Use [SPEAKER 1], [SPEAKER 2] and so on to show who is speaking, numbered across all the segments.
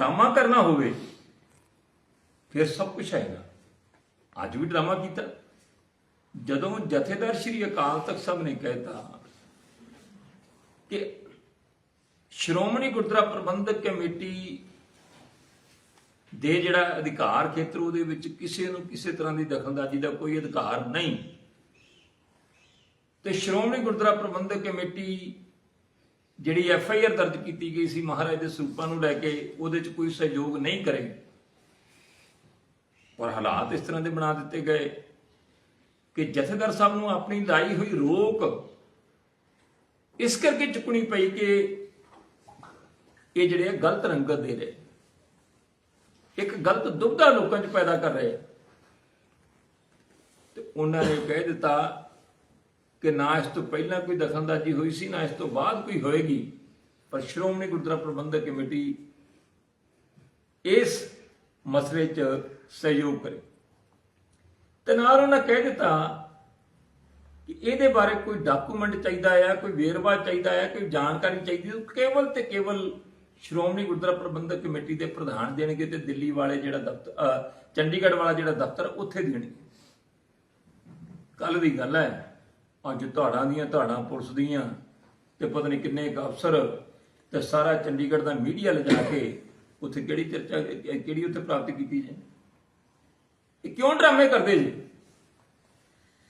[SPEAKER 1] Drama ਕਰਨਾ ਹੋਵੇ, ਫਿਰ ਸਭ ਕੁਝ ਹੈਗਾ ਅੱਜ ਵੀ ਡਰਾਮਾ ਕੀਤਾ। ਜਦੋਂ ਜਥੇਦਾਰ ਸ਼੍ਰੀ ਅਕਾਲ ਤਖਤ ਸਾਹਿਬ ਨੇ ਕਹਿਤਾ ਕਿ ਸ਼੍ਰੋਮਣੀ ਗੁਰਦੁਆਰਾ ਪ੍ਰਬੰਧਕ ਕਮੇਟੀ ਦੇ ਜਿਹੜਾ ਅਧਿਕਾਰ ਖੇਤਰ, ਉਹਦੇ ਵਿੱਚ ਕਿਸੇ ਨੂੰ ਕਿਸੇ ਤਰ੍ਹਾਂ ਦੀ ਦਖਲਅੰਦਾਜ਼ੀ ਦਾ ਕੋਈ ਅਧਿਕਾਰ ਨਹੀਂ। ਤੇ ਸ਼੍ਰੋਮਣੀ ਗੁਰਦੁਆਰਾ ਪ੍ਰਬੰਧਕ ਕਮੇਟੀ ਜਿਹੜੀ ਐਫ ਆਈ ਆਰ ਦਰਜ ਕੀਤੀ ਗਈ ਸੀ ਮਹਾਰਾਜ ਦੇ ਸਰੂਪਾਂ ਨੂੰ ਲੈ ਕੇ, ਉਹਦੇ 'ਚ ਕੋਈ ਸਹਿਯੋਗ ਨਹੀਂ ਕਰੇ ਪਰ ਹਾਲਾਤ ਇਸ ਤਰ੍ਹਾਂ ਦੇ ਬਣਾ ਦਿੱਤੇ ਗਏ ਕਿ ਜਥੇਦਾਰ ਸਾਹਿਬ ਨੂੰ ਆਪਣੀ ਲਾਈ ਹੋਈ ਰੋਕ ਇਸ ਕਰਕੇ ਚੁੱਕਣੀ ਪਈ ਕਿ ਇਹ ਜਿਹੜੇ ਆ ਗਲਤ ਰੰਗਤ ਦੇ ਰਹੇ ਇੱਕ ਗਲਤ ਦੁਬਦਾ ਲੋਕਾਂ 'ਚ ਪੈਦਾ ਕਰ ਰਹੇ ਆ। ਤੇ ਉਹਨਾਂ ਨੇ ਕਹਿ ਦਿੱਤਾ ਕਿ ਨਾ ਇਸ ਤੋਂ ਪਹਿਲਾਂ ਕੋਈ ਦਖਲਅੰਦਾਜ਼ੀ ਹੋਈ ਸੀ, ਨਾ ਇਸ ਤੋਂ ਬਾਅਦ ਕੋਈ ਹੋਏਗੀ। ਪਰ ਸ਼੍ਰੋਮਣੀ ਗੁਰਦੁਆਰਾ ਪ੍ਰਬੰਧਕ ਕਮੇਟੀ ਇਸ ਮਸਲੇ 'ਚ ਸਹਿਯੋਗ ਕਰੇ। ਤੇ ਨਾਲ ਉਹਨਾਂ ਕਹਿ ਦਿੱਤਾ ਕਿ ਇਹਦੇ ਬਾਰੇ ਕੋਈ ਡਾਕੂਮੈਂਟ ਚਾਹੀਦਾ ਆ, ਕੋਈ ਵੇਰਵਾ ਚਾਹੀਦਾ ਆ, ਕੋਈ ਜਾਣਕਾਰੀ ਚਾਹੀਦੀ ਹੈ ਉਹ ਕੇਵਲ ਤੇ ਕੇਵਲ ਸ਼੍ਰੋਮਣੀ ਗੁਰਦੁਆਰਾ ਪ੍ਰਬੰਧਕ ਕਮੇਟੀ ਦੇ ਪ੍ਰਧਾਨ ਦੇਣਗੇ ਤੇ ਦਿੱਲੀ ਵਾਲੇ ਜਿਹੜਾ ਦਫ਼ਤਰ ਚੰਡੀਗੜ੍ਹ ਵਾਲਾ ਜਿਹੜਾ ਦਫ਼ਤਰ, ਉੱਥੇ ਦੇਣਗੇ। ਕੱਲ ਦੀ ਗੱਲ ਹੈ। ਅੱਜ ਤੁਹਾਡਾਂ ਦੀਆਂ ਤੁਹਾਡਾਂ ਪੁਲਿਸ ਦੀਆਂ ਤੇ ਪਤਾ ਨਹੀਂ ਕਿੰਨੇ ਕੁ ਅਫਸਰ ਤੇ ਸਾਰਾ ਚੰਡੀਗੜ੍ਹ ਦਾ ਮੀਡੀਆ ਲਿਜਾ ਕੇ ਉੱਥੇ ਕਿਹੜੀ ਚਰਚਾ, ਕਿਹੜੀ ਉੱਥੇ ਪ੍ਰਾਪਤ ਕੀਤੀ ਜੇ? ਇਹ ਕਿਉਂ ਡਰਾਮੇ ਕਰਦੇ ਜੀ?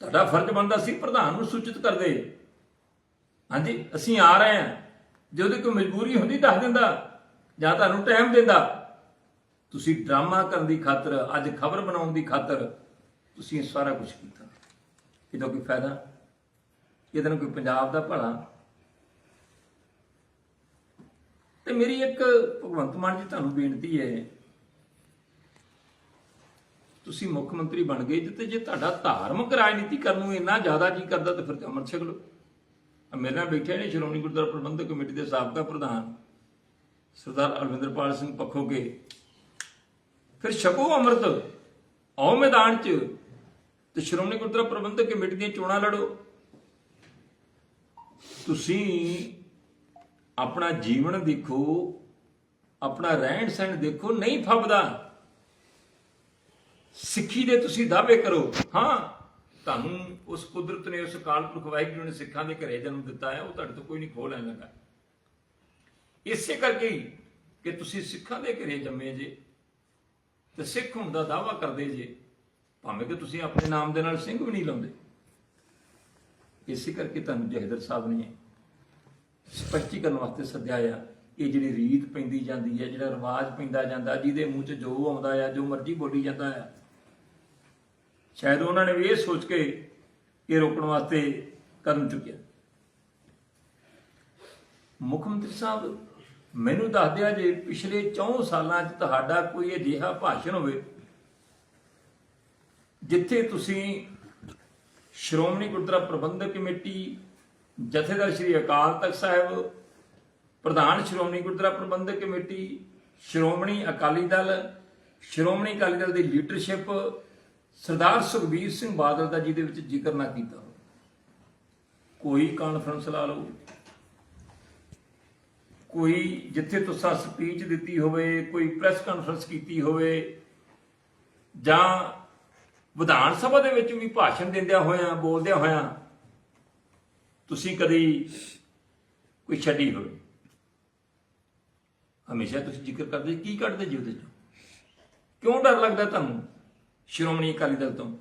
[SPEAKER 1] ਤੁਹਾਡਾ ਫਰਜ਼ ਬਣਦਾ ਸੀ ਪ੍ਰਧਾਨ ਨੂੰ ਸੂਚਿਤ ਕਰਦੇ ਹਾਂਜੀ, ਅਸੀਂ ਆ ਰਹੇ ਹਾਂ। ਜੇ ਉਹਦੀ ਕੋਈ ਮਜਬੂਰੀ ਹੁੰਦੀ, ਦੱਸ ਦਿੰਦਾ। ਜਾਂ ਤੁਹਾਨੂੰ ਟਾਈਮ ਦਿੰਦਾ। ਤੁਸੀਂ ਡਰਾਮਾ ਕਰਨ ਦੀ ਖਾਤਰ, ਅੱਜ ਖਬਰ ਬਣਾਉਣ ਦੀ ਖਾਤਰ ਤੁਸੀਂ ਸਾਰਾ ਕੁਝ ਕੀਤਾ। ਇਹਦਾ ਕੋਈ ਫਾਇਦਾ? ਇਹਦੇ ਨਾਲ ਕੋਈ ਪੰਜਾਬ ਦਾ ਭਲਾ। ਤੇ ਮੇਰੀ ਇੱਕ ਭਗਵੰਤ ਮਾਨ ਜੀ ਤੁਹਾਨੂੰ ਬੇਨਤੀ ਹੈ। ਤੁਸੀਂ ਮੁੱਖ ਮੰਤਰੀ ਬਣ ਗਏ ਤੇ ਜੇ ਤੁਹਾਡਾ ਧਾਰਮਿਕ ਰਾਜਨੀਤੀ ਕਰਨ ਨੂੰ ਇੰਨਾ ਜ਼ਿਆਦਾ ਜੀ ਕਰਦਾ ਤਾਂ ਫਿਰ ਤੇ ਅੰਮ੍ਰਿਤ ਛਕ ਲਓ। ਮੇਰੇ ਨਾਲ ਬੈਠੇ ਨੇ ਸ਼੍ਰੋਮਣੀ ਗੁਰਦੁਆਰਾ ਪ੍ਰਬੰਧਕ ਕਮੇਟੀ ਦੇ ਸਾਬਕਾ ਪ੍ਰਧਾਨ ਸਰਦਾਰ ਅਰਵਿੰਦਰਪਾਲ ਸਿੰਘ ਪੱਖੋਗੇ। ਫਿਰ ਛਕੋ ਅੰਮ੍ਰਿਤ, ਆਓ ਮੈਦਾਨ 'ਚ ਤੇ ਸ਼੍ਰੋਮਣੀ ਗੁਰਦੁਆਰਾ ਪ੍ਰਬੰਧਕ ਕਮੇਟੀ ਦੀਆਂ ਚੋਣਾਂ ਲੜੋ। ਤੁਸੀਂ ਆਪਣਾ ਜੀਵਨ ਦੇਖੋ, ਆਪਣਾ ਰਹਿਣ ਸਹਿਣ ਦੇਖੋ, ਨਹੀਂ ਫੱਬਦਾ ਸਿੱਖੀ ਦੇ ਤੁਸੀਂ ਦਾਅਵੇ ਕਰੋ। ਹਾਂ, ਤੁਹਾਨੂੰ ਉਸ ਕੁਦਰਤ ਨੇ, ਉਸ ਅਕਾਲ ਪੁਰਖ ਵਾਹਿਗੁਰੂ ਨੇ ਸਿੱਖਾਂ ਦੇ ਘਰੇ ਜਨਮ ਦਿੱਤਾ ਹੈ, ਉਹ ਤੁਹਾਡੇ ਤੋਂ ਕੋਈ ਨਹੀਂ ਖੋਹ ਲੈਣ ਲੱਗਾ। ਇਸੇ ਕਰਕੇ ਕਿ ਤੁਸੀਂ ਸਿੱਖਾਂ ਦੇ ਘਰੇ ਜੰਮੇ ਜੇ ਤੇ ਸਿੱਖ ਹੋਣ ਦਾ ਦਾਅਵਾ ਕਰਦੇ ਜੇ, ਭਾਵੇਂ ਕਿ ਤੁਸੀਂ ਆਪਣੇ ਨਾਮ ਦੇ ਨਾਲ ਸਿੰਘ ਵੀ ਨਹੀਂ ਲਾਉਂਦੇ। ਇਸੇ ਕਰਕੇ ਤੁਹਾਨੂੰ ਜਹਦਰ ਸਾਹਿਬ ਨੇ ਸਪਸ਼ਟੀਕਰਨ ਵਾਸਤੇ ਸੱਦਿਆ ਆ। ਇਹ ਜਿਹੜੀ ਰੀਤ ਪੈਂਦੀ ਜਾਂਦੀ ਹੈ ਜਿਹੜਾ ਰਿਵਾਜ ਪੈਂਦਾ ਜਾਂਦਾ, ਜਿਹਦੇ ਮੂੰਹ 'ਚ ਜੋ ਆਉਂਦਾ ਆ, ਜੋ ਮਰਜ਼ੀ ਬੋਲੀ ਜਾਂਦਾ ਆ। ਸ਼ਾਇਦ ਉਹਨਾਂ ਨੇ ਵੀ ਇਹ ਸੋਚ ਕੇ ਇਹ ਰੋਕਣ ਵਾਸਤੇ ਕਦਮ ਚੁੱਕਿਆ। ਮੁੱਖ ਮੰਤਰੀ ਸਾਹਿਬ, ਮੈਨੂੰ ਦੱਸਦਿਆ ਜੇ ਪਿਛਲੇ 4 ਸਾਲਾਂ 'ਚ ਤੁਹਾਡਾ ਕੋਈ ਅਜਿਹਾ ਭਾਸ਼ਣ ਹੋਵੇ, ਜਿੱਥੇ ਤੁਸੀਂ ਸ਼੍ਰੋਮਣੀ ਗੁਰਦੁਆਰਾ ਪ੍ਰਬੰਧਕ ਕਮੇਟੀ ਜਥੇਦਾਰ ਸ਼੍ਰੀ ਅਕਾਲ ਤਖਤ ਸਾਹਿਬ, ਪ੍ਰਧਾਨ ਸ਼੍ਰੋਮਣੀ ਗੁਰਦੁਆਰਾ ਪ੍ਰਬੰਧਕ ਕਮੇਟੀ, ਸ਼੍ਰੋਮਣੀ ਅਕਾਲੀ ਦਲ, ਸ਼੍ਰੋਮਣੀ ਅਕਾਲੀ ਦਲ ਦੀ ਲੀਡਰਸ਼ਿਪ, ਸਰਦਾਰ ਸੁਖਬੀਰ ਸਿੰਘ ਬਾਦਲ ਦਾ ਜਿਹਦੇ ਵਿੱਚ ਜ਼ਿਕਰ ਨਾ ਕੀਤਾ ਕੋਈ ਕਾਨਫਰੰਸ ਲਾ ਲਓ। ਕੋਈ ਜਿੱਥੇ ਤੁਸੀਂ ਸਪੀਚ ਦਿੱਤੀ ਹੋਵੇ, ਕੋਈ ਪ੍ਰੈਸ ਕਾਨਫਰੰਸ ਕੀਤੀ ਹੋਵੇ, ਜਾਂ ਵਿਧਾਨ ਸਭਾ ਦੇ ਵਿੱਚ ਵੀ ਭਾਸ਼ਣ ਦਿੰਦਿਆਂ ਹੋਇਆਂ, ਬੋਲਦਿਆਂ ਹੋਇਆਂ ਤੁਸੀਂ ਕਦੀ ਕੋਈ ਛੱਡੀ ਹੋਵੇ। ਹਮੇਸ਼ਾ ਤੁਸੀਂ ਜ਼ਿਕਰ ਕਰਦੇ, ਕੀ ਕੱਢਦੇ ਜੀ ਉਹਦੇ ਚੋਂ? ਕਿਉਂ ਡਰ ਲੱਗਦਾ ਤੁਹਾਨੂੰ ਸ਼੍ਰੋਮਣੀ ਅਕਾਲੀ ਦਲ ਤੋਂ?